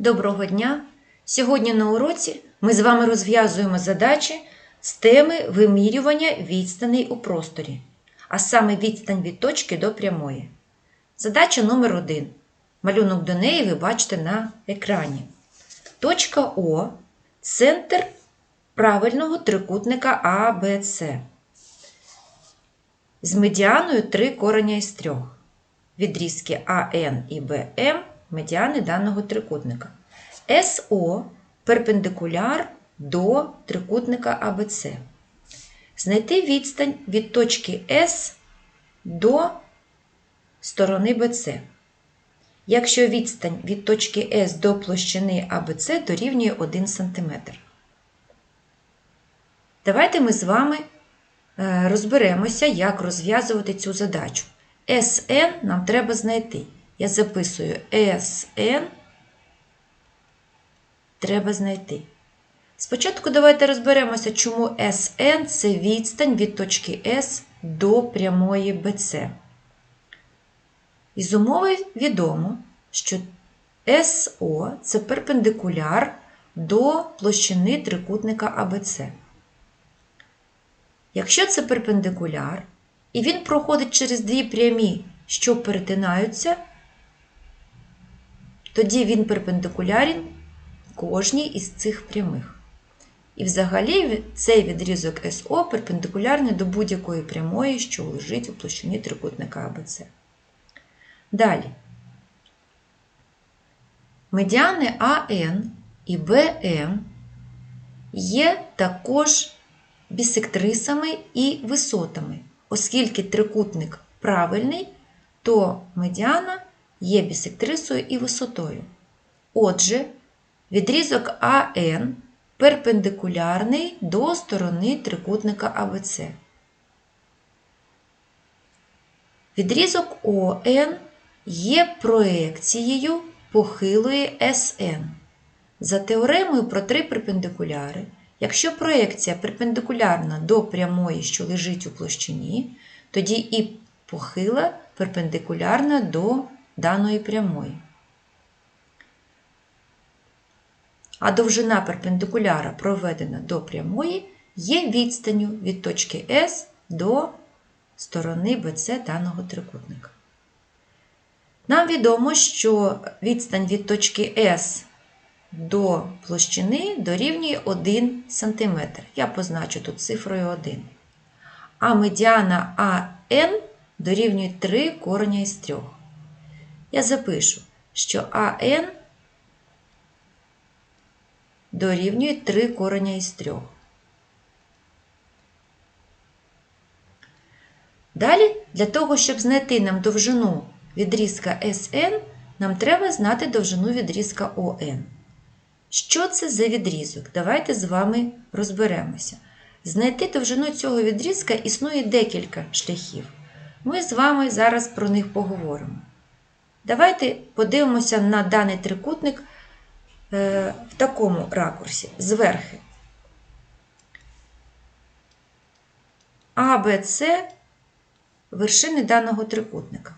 Доброго дня! Сьогодні на уроці ми з вами розв'язуємо задачі з теми вимірювання відстаней у просторі, а саме відстань від точки до прямої. Задача номер 1. Малюнок до неї ви бачите на екрані. Точка О центр правильного трикутника АБЦ з медіаною 3 кореня із 3. Відрізки АН і БМ медіани даного трикутника. СО перпендикуляр до трикутника АБЦ. Знайти відстань від точки С до сторони БЦ. Якщо відстань від точки С до площини АБЦ дорівнює 1 см. Давайте ми з вами е, розберемося, як розв'язувати цю задачу. SN нам треба знайти. Я записую SN треба знайти. Спочатку давайте розберемося, чому SN це відстань від точки S до прямої BC. Із умови відомо, що SO це перпендикуляр до площини трикутника ABC. Якщо це перпендикуляр, і він проходить через дві прямі, що перетинаються, тоді він перпендикулярен кожній із цих прямих. І взагалі цей відрізок СО перпендикулярний до будь-якої прямої, що лежить у площині трикутника АБЦ. Далі. Медіани АН і БМ є також бісектрисами і висотами. Оскільки трикутник правильний, то медіана є бісектрисою і висотою. Отже, відрізок АН перпендикулярний до сторони трикутника АБЦ. Відрізок ОН є проекцією похилої СН. За теоремою про три перпендикуляри, якщо проекція перпендикулярна до прямої, що лежить у площині, тоді і похила перпендикулярна до даної прямої. А довжина перпендикуляра, проведена до прямої, є відстанню від точки S до сторони BC даного трикутника. Нам відомо, що відстань від точки S до площини дорівнює 1 см. Я позначу тут цифрою 1. А медіана АН дорівнює 3 кореня із 3. Я запишу, що АН дорівнює 3 кореня із 3. Далі, для того, щоб знайти нам довжину відрізка SN, нам треба знати довжину відрізка ОН. Що це за відрізок? Давайте з вами розберемося. Знайти довжину цього відрізка існує декілька шляхів. Ми з вами зараз про них поговоримо. Давайте подивимося на даний трикутник е, в такому ракурсі, зверхи. А, Б, С вершини даного трикутника.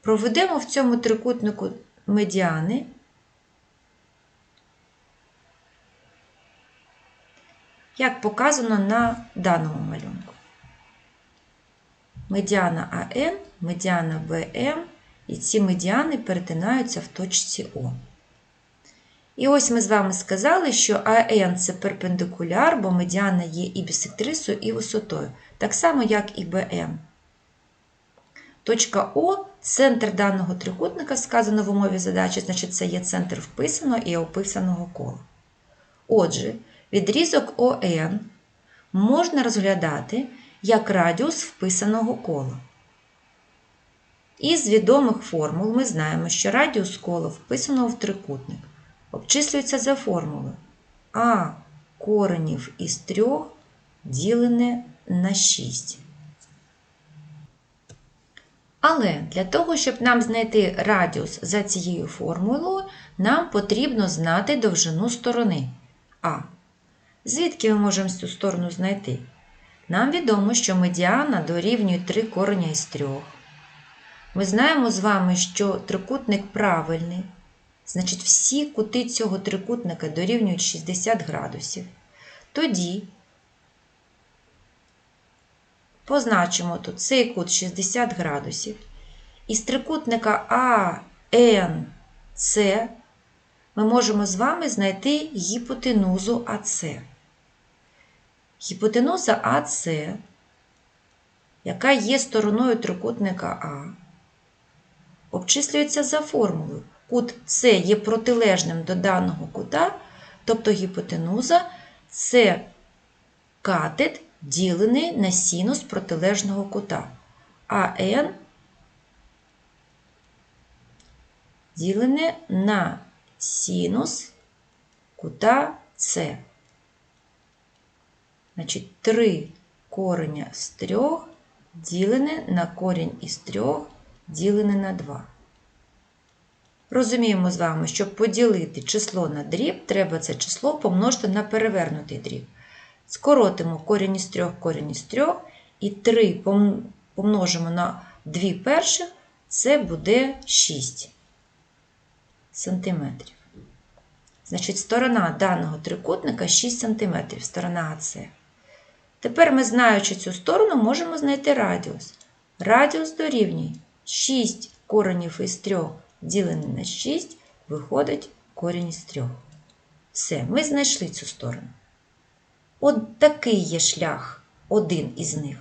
Проведемо в цьому трикутнику медіани. Як показано на даному малюнку. Медіана АН, медіана БМ, і ці медіани перетинаються в точці О. І ось ми з вами сказали, що АН це перпендикуляр, бо медіана є і бісектрисою, і висотою, так само, як і БМ. Точка О центр даного трикутника, сказано в умові задачі, значить це є центр вписаного і описаного кола. Отже, відрізок ОН можна розглядати як радіус вписаного кола. Із відомих формул ми знаємо, що радіус кола вписаного в трикутник обчислюється за формулою А коренів із 3 ділене на 6. Але для того, щоб нам знайти радіус за цією формулою, нам потрібно знати довжину сторони А. Звідки ми можемо цю сторону знайти? Нам відомо, що медіана дорівнює 3 кореня із 3. Ми знаємо з вами, що трикутник правильний. Значить, всі кути цього трикутника дорівнюють 60 градусів. Тоді позначимо тут цей кут 60 градусів. Із трикутника АНЦ ми можемо з вами знайти гіпотенузу АЦ. Гіпотенуза АЦ, яка є стороною трикутника А, обчислюється за формулою. Кут С є протилежним до даного кута, тобто гіпотенуза це катет, ділений на синус протилежного кута. АН ділене на синус кута С. Значить, 3 кореня з 3 ділене на корінь із 3 ділене на 2. Розуміємо з вами, щоб поділити число на дріб, треба це число помножити на перевернутий дріб. Скоротимо корінь із 3 корінь із 3 і 3 помножимо на 2 перших, це буде 6 сантиметрів. Значить, сторона даного трикутника 6 см, сторона АС. Тепер ми, знаючи цю сторону, можемо знайти радіус. Радіус дорівнює 6 коренів із 3 ділене на 6, виходить корінь із 3. Все, ми знайшли цю сторону. От такий є шлях, один із них.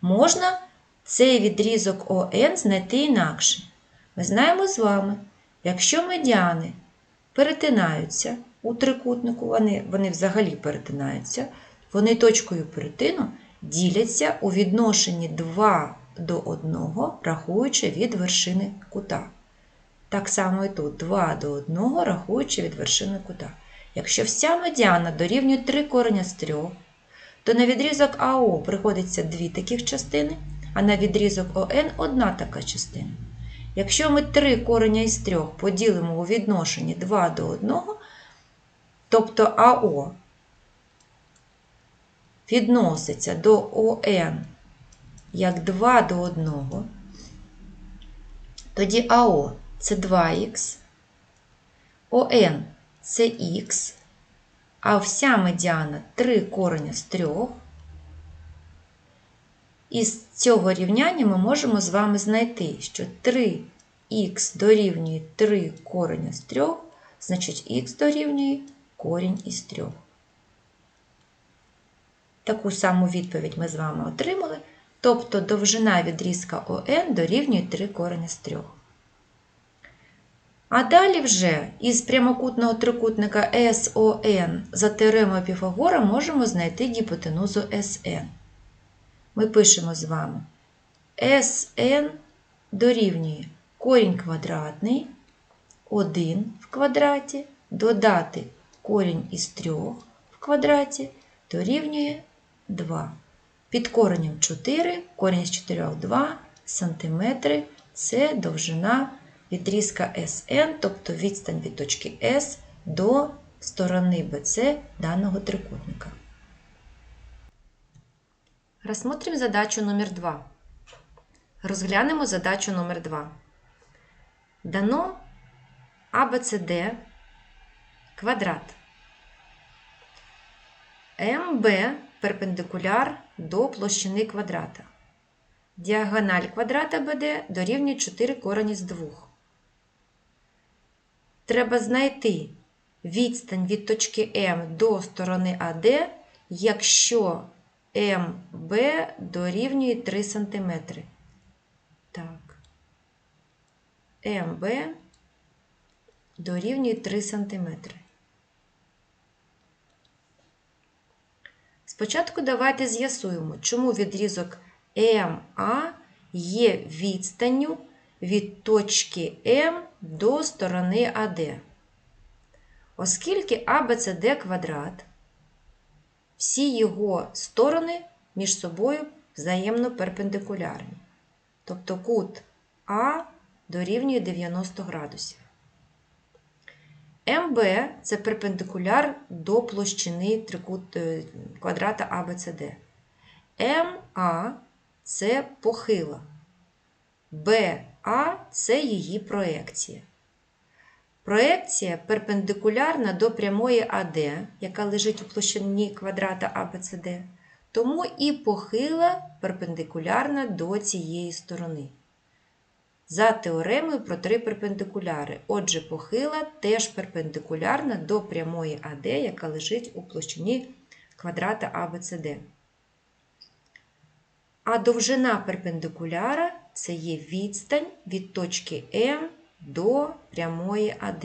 Можна цей відрізок ОН знайти інакше. Ми знаємо з вами, якщо медіани перетинаються у трикутнику, вони, вони взагалі перетинаються, вони точкою перетину діляться у відношенні 2 до 1, рахуючи від вершини кута. Так само і тут 2 до 1, рахуючи від вершини кута. Якщо вся медіана дорівнює 3 кореня з 3, то на відрізок АО приходиться дві таких частини, а на відрізок ОН одна така частина. Якщо ми 3 кореня із 3 поділимо у відношенні 2 до 1, тобто АО відноситься до ОН як 2 до 1, тоді АО це 2х, ОН це х, а вся медіана 3 кореня з 3. Із цього рівняння ми можемо з вами знайти, що 3х дорівнює 3 кореня з 3, значить х дорівнює корінь із 3. Таку саму відповідь ми з вами отримали. Тобто довжина відрізка ОН дорівнює 3 корені з 3. А далі вже із прямокутного трикутника SON за теоремою Піфагора можемо знайти гіпотенузу SN. Ми пишемо з вами SN дорівнює корінь квадратний 1 в квадраті, додати корінь із 3 в квадраті дорівнює 2. Під коренем 4, корінь з 4 2 см це довжина відрізка SN, тобто відстань від точки S до сторони BC даного трикутника. Рассмотрим задачу номер 2. Розглянемо задачу номер 2. Дано ABCD квадрат. МБ перпендикуляр до площини квадрата. Діагональ квадрата БД дорівнює 4 корені з 2. Треба знайти відстань від точки М до сторони АД, якщо МБ дорівнює 3 см. Так. МБ дорівнює 3 см. Спочатку давайте з'ясуємо, чому відрізок МА є відстанню від точки М до сторони АД. Оскільки АБЦД квадрат, всі його сторони між собою взаємно перпендикулярні. Тобто кут А дорівнює 90 градусів. МБ це перпендикуляр до площини е, квадрата АБЦД. МА це похила. БА це її проекція. Проекція перпендикулярна до прямої АД, яка лежить у площині квадрата ABCD, тому і похила перпендикулярна до цієї сторони. За теоремою про три перпендикуляри. Отже, похила теж перпендикулярна до прямої АД, яка лежить у площині квадрата ABCD. А довжина перпендикуляра це є відстань від точки М до прямої АД.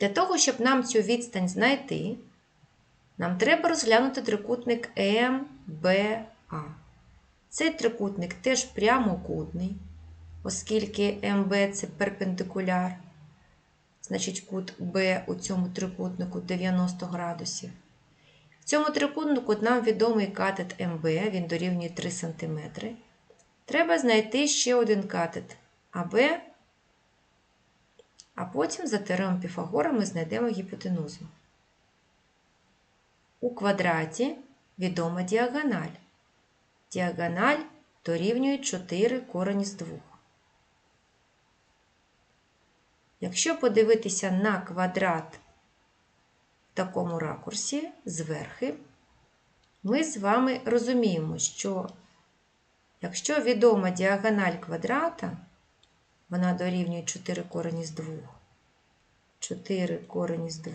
Для того, щоб нам цю відстань знайти, нам треба розглянути трикутник МБА. Цей трикутник теж прямокутний, оскільки МБ це перпендикуляр, значить кут Б у цьому трикутнику 90 градусів. В цьому трикутнику нам відомий катет МБ, він дорівнює 3 см. Треба знайти ще один катет АБ, а потім за теоремом Піфагора ми знайдемо гіпотенузу. У квадраті відома діагональ. Діагональ дорівнює 4 корені з 2. Якщо подивитися на квадрат в такому ракурсі зверхи, ми з вами розуміємо, що якщо відома діагональ квадрата, вона дорівнює 4 корені з 2, 4 корені з 2,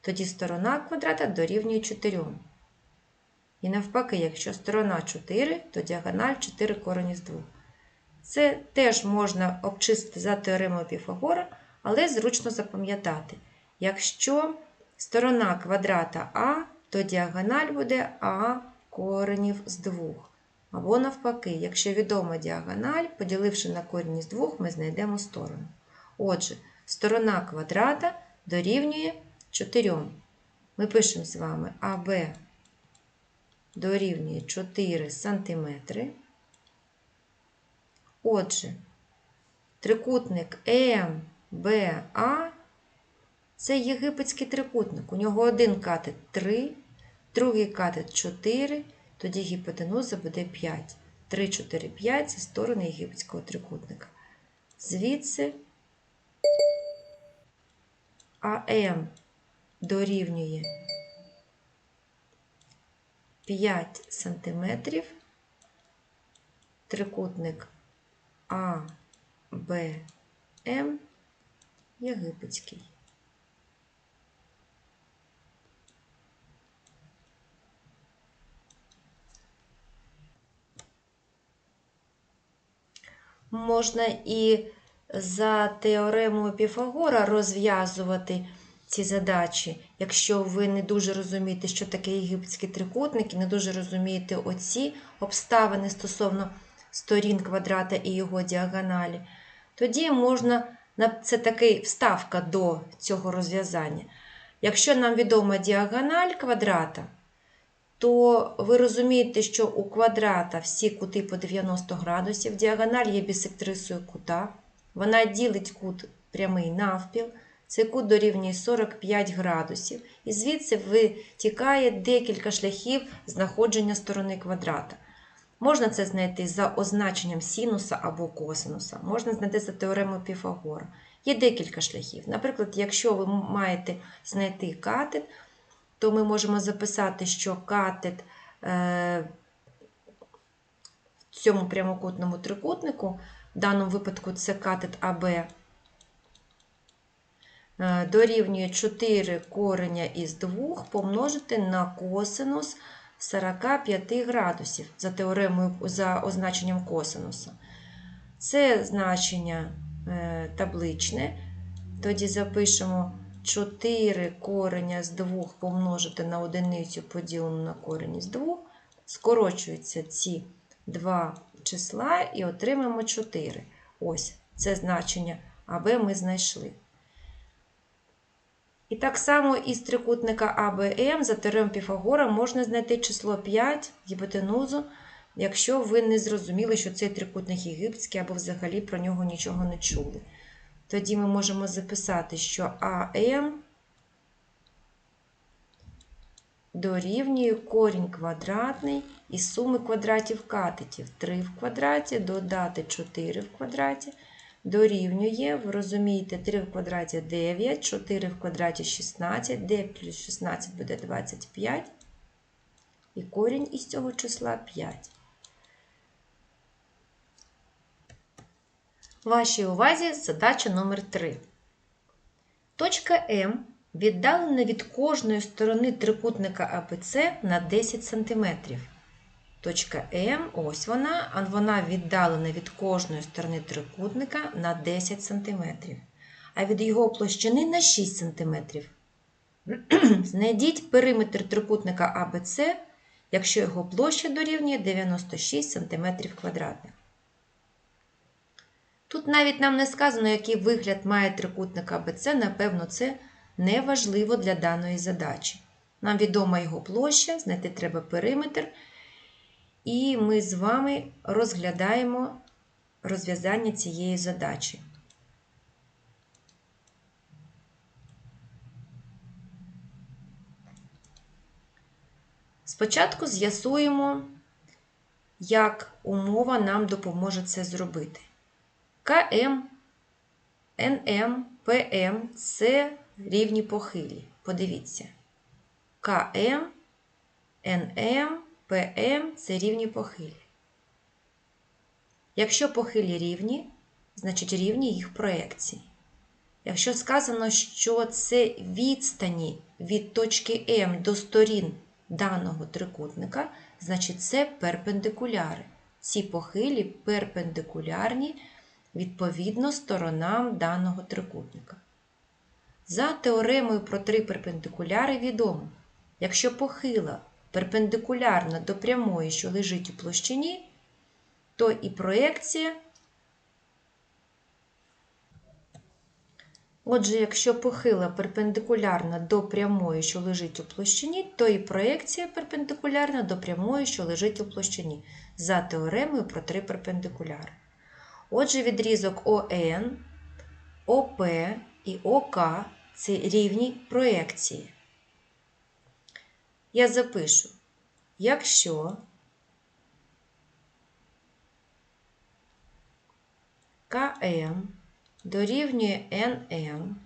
тоді сторона квадрата дорівнює 4. І навпаки, якщо сторона 4, то діагональ 4 корені з 2. Це теж можна обчистити за теоремою Піфагора, але зручно запам'ятати. Якщо сторона квадрата А, то діагональ буде А коренів з 2. Або навпаки, якщо відома діагональ, поділивши на корені з 2, ми знайдемо сторону. Отже, сторона квадрата дорівнює 4. Ми пишемо з вами АБ дорівнює 4 см. Отже, трикутник МБА це єгипетський трикутник. У нього один катет 3, другий катет 4, тоді гіпотенуза буде 5. 3, 4, 5 це сторони єгипетського трикутника. Звідси АМ дорівнює 5 см, трикутник А, Б, М єгипетський. Можна і за теоремою Піфагора розв'язувати ці задачі, якщо ви не дуже розумієте, що таке єгипетський трикутник, і не дуже розумієте оці обставини стосовно сторін квадрата і його діагоналі, тоді можна це такий вставка до цього розв'язання. Якщо нам відома діагональ квадрата, то ви розумієте, що у квадрата всі кути по 90 градусів, діагональ є бісектрисою кута, вона ділить кут прямий навпіл. Цей кут дорівнює 45 градусів, і звідси витікає декілька шляхів знаходження сторони квадрата. Можна це знайти за означенням синуса або косинуса, можна знайти за теоремою Піфагора. Є декілька шляхів. Наприклад, якщо ви маєте знайти катет, то ми можемо записати, що катет е, в цьому прямокутному трикутнику, в даному випадку це катет АБ. Дорівнює 4 кореня із 2 помножити на косинус 45 градусів за теоремою за означенням косинуса. Це значення е, табличне. Тоді запишемо 4 кореня з 2 помножити на одиницю поділену на корень із 2. Скорочуються ці два числа і отримаємо 4. Ось це значення АБ ми знайшли. І так само із трикутника АБМ за теоремом Піфагора можна знайти число 5 гіпотенузу, якщо ви не зрозуміли, що цей трикутник єгипетський або взагалі про нього нічого не чули. Тоді ми можемо записати, що АМ дорівнює корінь квадратний із суми квадратів катетів 3 в квадраті, додати 4 в квадраті, дорівнює, ви розумієте, 3 в квадраті 9, 4 в квадраті 16, 9 плюс 16 буде 25. І корінь із цього числа 5. Вашій увазі задача номер 3. Точка М віддалена від кожної сторони трикутника АБЦ на 10 см. Точка М, ось вона, а вона віддалена від кожної сторони трикутника на 10 см, а від його площини на 6 см. Знайдіть периметр трикутника АБЦ, якщо його площа дорівнює 96 см. Тут навіть нам не сказано, який вигляд має трикутник АБЦ, напевно, це не важливо для даної задачі. Нам відома його площа, знайти треба периметр, і ми з вами розглядаємо розв'язання цієї задачі. Спочатку з'ясуємо, як умова нам допоможе це зробити. КМ, НМ, ПМ це рівні похилі. Подивіться. КМ, НМ, ПМ це рівні похилі. Якщо похилі рівні, значить рівні їх проекції. Якщо сказано, що це відстані від точки М до сторін даного трикутника, значить це перпендикуляри. Ці похилі перпендикулярні відповідно сторонам даного трикутника. За теоремою про три перпендикуляри відомо, якщо похила перпендикулярна до прямої, що лежить у площині, то і проекція. Отже, якщо похила перпендикулярна до прямої, що лежить у площині, то і проекція перпендикулярна до прямої, що лежить у площині, за теоремою про три перпендикуляри. Отже, відрізок ОН, ОП і ОК це рівні проекції. Я запишу, якщо КМ дорівнює НМ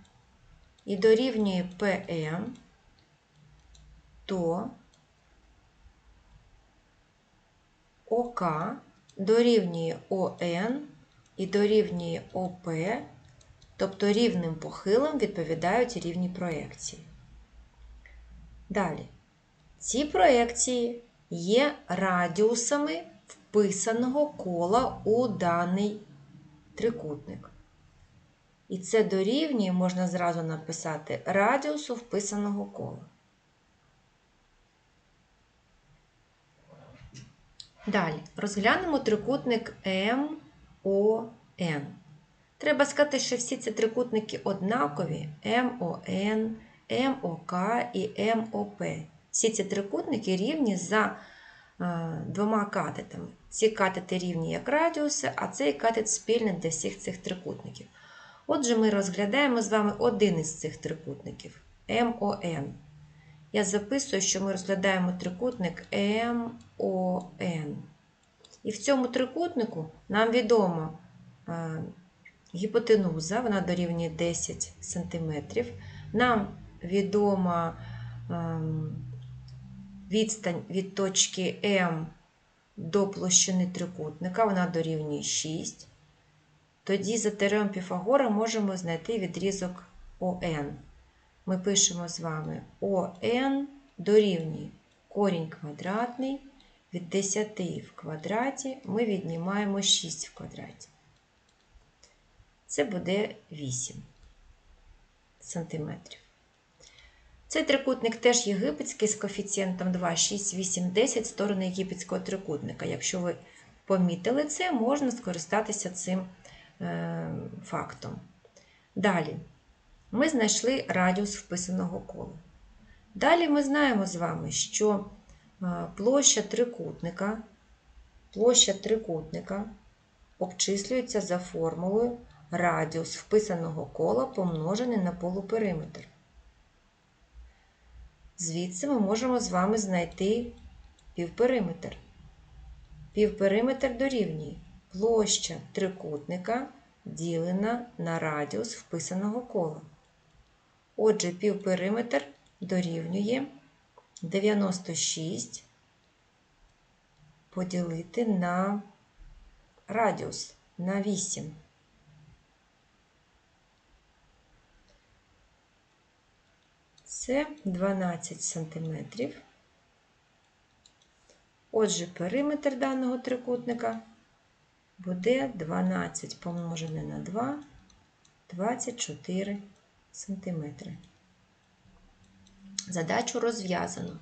і дорівнює ПМ, то ОК дорівнює ОН і дорівнює ОП, тобто рівним похилам відповідають рівні проекції. Далі. Ці проекції є радіусами вписаного кола у даний трикутник. І це дорівнює, можна зразу написати, радіусу вписаного кола. Далі розглянемо трикутник МОН. Треба сказати, що всі ці трикутники однакові МОН, МОК і МОП. Всі ці трикутники рівні за е, двома катетами. Ці катети рівні як радіуси, а цей катет спільний для всіх цих трикутників. Отже, ми розглядаємо з вами один із цих трикутників МОН. Я записую, що ми розглядаємо трикутник МОН. І в цьому трикутнику нам відомо е, гіпотенуза, вона дорівнює 10 см. Нам відома ем, відстань від точки М до площини трикутника, вона дорівнює 6. Тоді за теорем Піфагора можемо знайти відрізок ОН. Ми пишемо з вами ОН дорівнює корінь квадратний. Від 10 в квадраті ми віднімаємо 6 в квадраті. Це буде 8 сантиметрів. Цей трикутник теж єгипетський з коефіцієнтом 2, 6, 8, 10 сторони єгипетського трикутника. Якщо ви помітили це, можна скористатися цим е, фактом. Далі ми знайшли радіус вписаного кола. Далі ми знаємо з вами, що е, площа трикутника, площа трикутника обчислюється за формулою радіус вписаного кола помножений на полупериметр. Звідси ми можемо з вами знайти півпериметр. Півпериметр дорівнює площа трикутника ділена на радіус вписаного кола. Отже, півпериметр дорівнює 96 поділити на радіус на 8. Це 12 сантиметрів. Отже, периметр даного трикутника буде 12 помножене на 2, 24 сантиметри. Задачу розв'язано.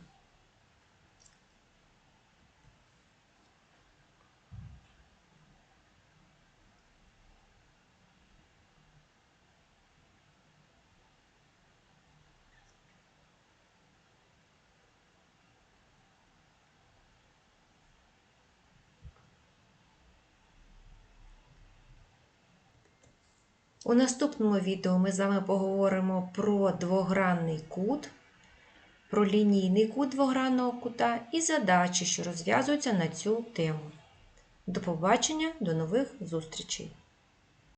У наступному відео ми з вами поговоримо про двогранний кут, про лінійний кут двогранного кута і задачі, що розв'язуються на цю тему. До побачення, до нових зустрічей!